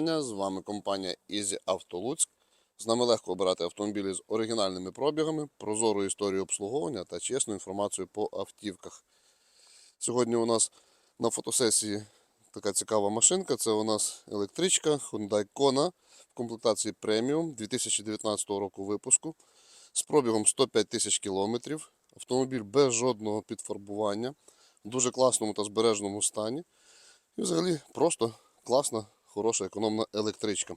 вітання. З вами компанія Easy Auto Луцьк. З нами легко обирати автомобілі з оригінальними пробігами, прозору історію обслуговування та чесну інформацію по автівках. Сьогодні у нас на фотосесії така цікава машинка. Це у нас електричка Hyundai Kona в комплектації преміум 2019 року випуску з пробігом 105 тисяч кілометрів. Автомобіль без жодного підфарбування, в дуже класному та збережному стані. І взагалі просто класна, хороша, економна електричка.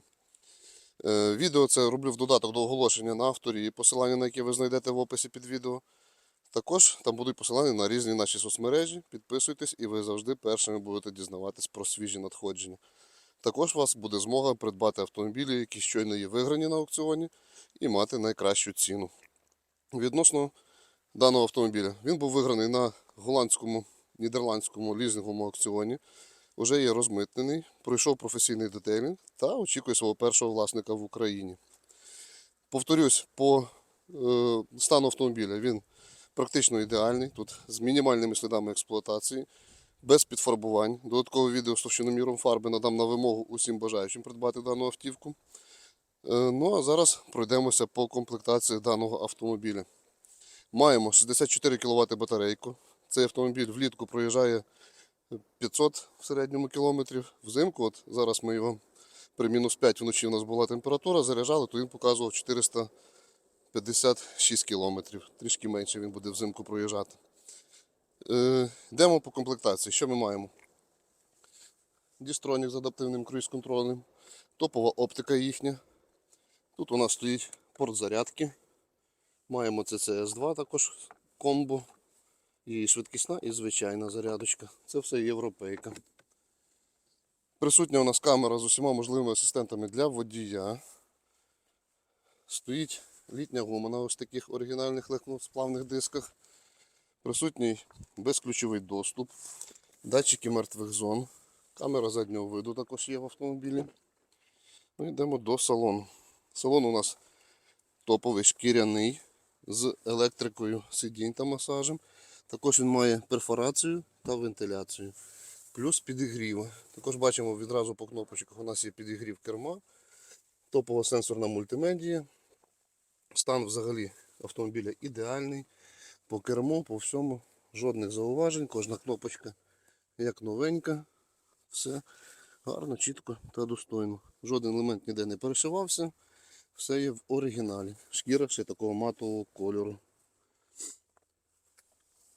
Е, Відео це роблю в додаток до оголошення на авторі, посилання на яке ви знайдете в описі під відео. Також там будуть посилання на різні наші соцмережі. Підписуйтесь і ви завжди першими будете дізнаватись про свіжі надходження. Також у вас буде змога придбати автомобілі, які щойно є виграні на аукціоні, і мати найкращу ціну. Відносно даного автомобіля, він був виграний на голландському, нідерландському лізинговому аукціоні. Уже є розмитнений, пройшов професійний детейлінг та очікує свого першого власника в Україні. Повторюсь, по е, стану автомобіля він практично ідеальний, тут з мінімальними слідами експлуатації, без підфарбувань. Додаткове відео з товщиноміром фарби надам на вимогу усім бажаючим придбати дану автівку. Е, ну а зараз пройдемося по комплектації даного автомобіля. Маємо 64 кВт батарейку. Цей автомобіль влітку проїжджає 500 в середньому кілометрів. Взимку, от зараз ми його при мінус 5 вночі у нас була температура, заряджали, то він показував 456 кілометрів. Трішки менше він буде взимку проїжджати. Е, йдемо по комплектації. Що ми маємо? Дістронік з адаптивним круїз-контролем, топова оптика їхня. Тут у нас стоїть порт зарядки. Маємо CCS2 також комбо. І швидкісна, і звичайна зарядочка. Це все європейка. Присутня у нас камера з усіма можливими асистентами для водія. Стоїть літня гума на ось таких оригінальних легкосплавних дисках. Присутній безключовий доступ, датчики мертвих зон. Камера заднього виду також є в автомобілі. Ну, йдемо до салону. Салон у нас топовий шкіряний з електрикою сидінь та масажем. Також він має перфорацію та вентиляцію. Плюс підігрів. Також бачимо відразу по кнопочках у нас є підігрів керма, топова сенсорна мультимедія. Стан взагалі автомобіля ідеальний. По керму, по всьому, жодних зауважень, кожна кнопочка як новенька. Все гарно, чітко та достойно. Жоден елемент ніде не перешивався. Все є в оригіналі. Шкіра ще такого матового кольору.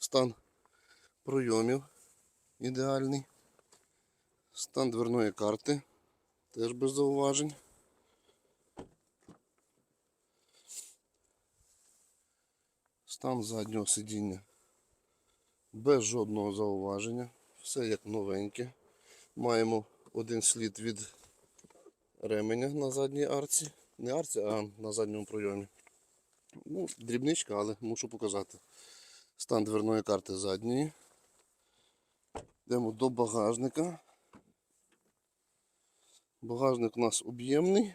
Стан пройомів ідеальний. Стан дверної карти теж без зауважень. Стан заднього сидіння без жодного зауваження. Все як новеньке. Маємо один слід від ременя на задній арці. Не арці, а на задньому пройомі. Ну, дрібничка, але мушу показати. Стан дверної карти задньої. Йдемо до багажника. Багажник у нас об'ємний.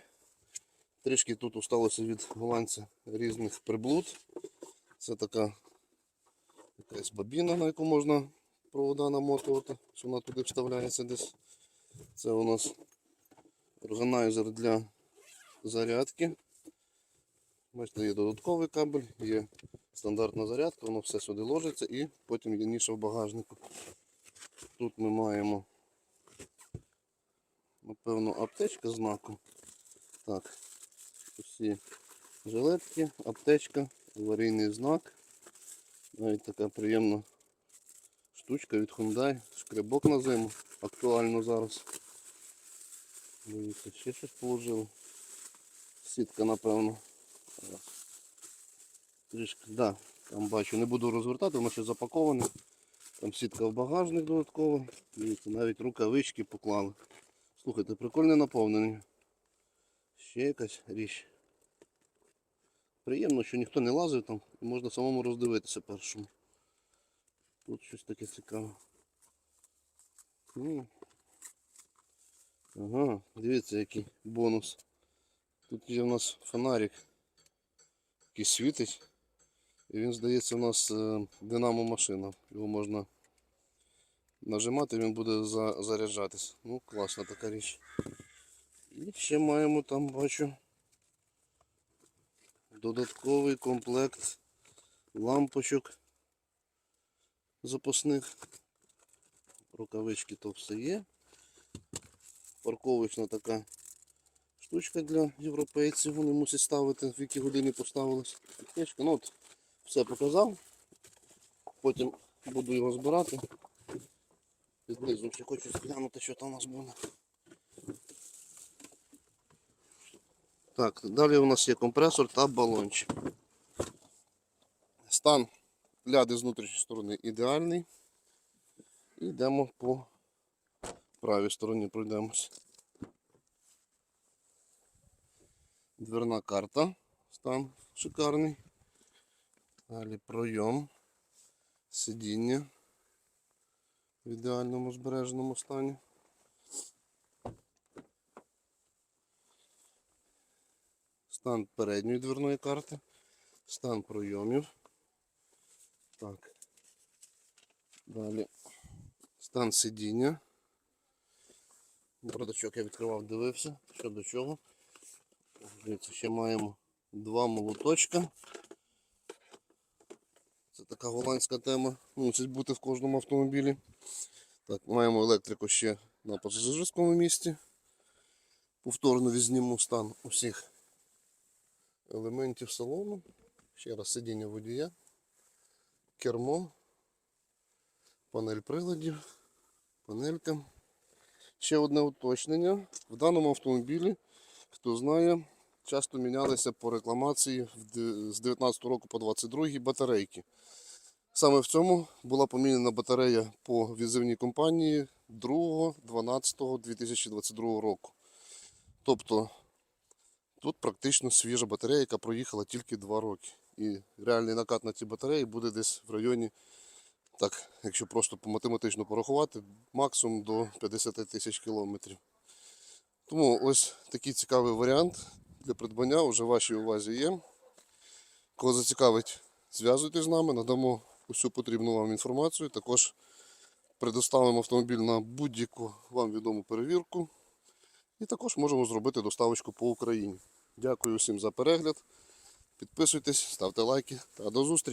Трішки тут осталося від голландця різних приблуд. Це така якась бабіна, на яку можна провода намотувати, що вона туди вставляється десь. Це у нас органайзер для зарядки. Бачите, є додатковий кабель, є стандартна зарядка, воно все сюди ложиться і потім є ніша в багажнику. Тут ми маємо, напевно, аптечка знаком. Так, усі жилетки, аптечка, аварійний знак. Навіть така приємна штучка від Hyundai, шкребок на зиму, актуально зараз. Дивіться, ще щось положили. Сітка, напевно. Трішки, да, там бачу, не буду розвертати, воно ще запаковане. Там сітка в багажник додатково. Дивіться, навіть рукавички поклали. Слухайте, прикольне наповнення. Ще якась річ. Приємно, що ніхто не лазив там і можна самому роздивитися першому. Тут щось таке цікаве. Ага, дивіться який бонус. Тут є у нас фонарик, який світить. І він, здається, у нас е, динамо машина. Його можна нажимати, він буде за- заряджатись. Ну, класна така річ. І ще маємо там, бачу, додатковий комплект лампочок запасних. Рукавички то все є. Парковочна така штучка для європейців. Вони мусять ставити, в які години поставилась. Ну от, все показав. Потім буду його збирати. Низом ще хочу глянути, що там у нас буде. Так, далі у нас є компресор та балончик. Стан ляди з внутрішньої сторони ідеальний. І йдемо по правій стороні пройдемось. Дверна карта. Стан шикарний. Далі пройом. Сидіння в ідеальному збереженому стані. Стан передньої дверної карти. Стан пройомів. Так. Далі стан сидіння. Бардачок я відкривав, дивився, що до чого. Дивіться, ще маємо два молоточка. Це така голландська тема. Мусить бути в кожному автомобілі. Так, маємо електрику ще на пасажирському місці. Повторно візніму стан усіх елементів салону. Ще раз сидіння водія, кермо, панель приладів, панелька. Ще одне уточнення. В даному автомобілі, хто знає, часто мінялися по рекламації з 19 року по 22 батарейки. Саме в цьому була поміняна батарея по візивній компанії 2.12.2022 року. Тобто тут практично свіжа батарея, яка проїхала тільки 2 роки. І реальний накат на цій батареї буде десь в районі, так, якщо просто математично порахувати, максимум до 50 тисяч кілометрів. Тому ось такий цікавий варіант для придбання вже вашій увазі є. Кого зацікавить, зв'язуйтесь з нами, надамо усю потрібну вам інформацію. Також предоставимо автомобіль на будь-яку вам відому перевірку. І також можемо зробити доставочку по Україні. Дякую всім за перегляд. Підписуйтесь, ставте лайки та до зустрічі.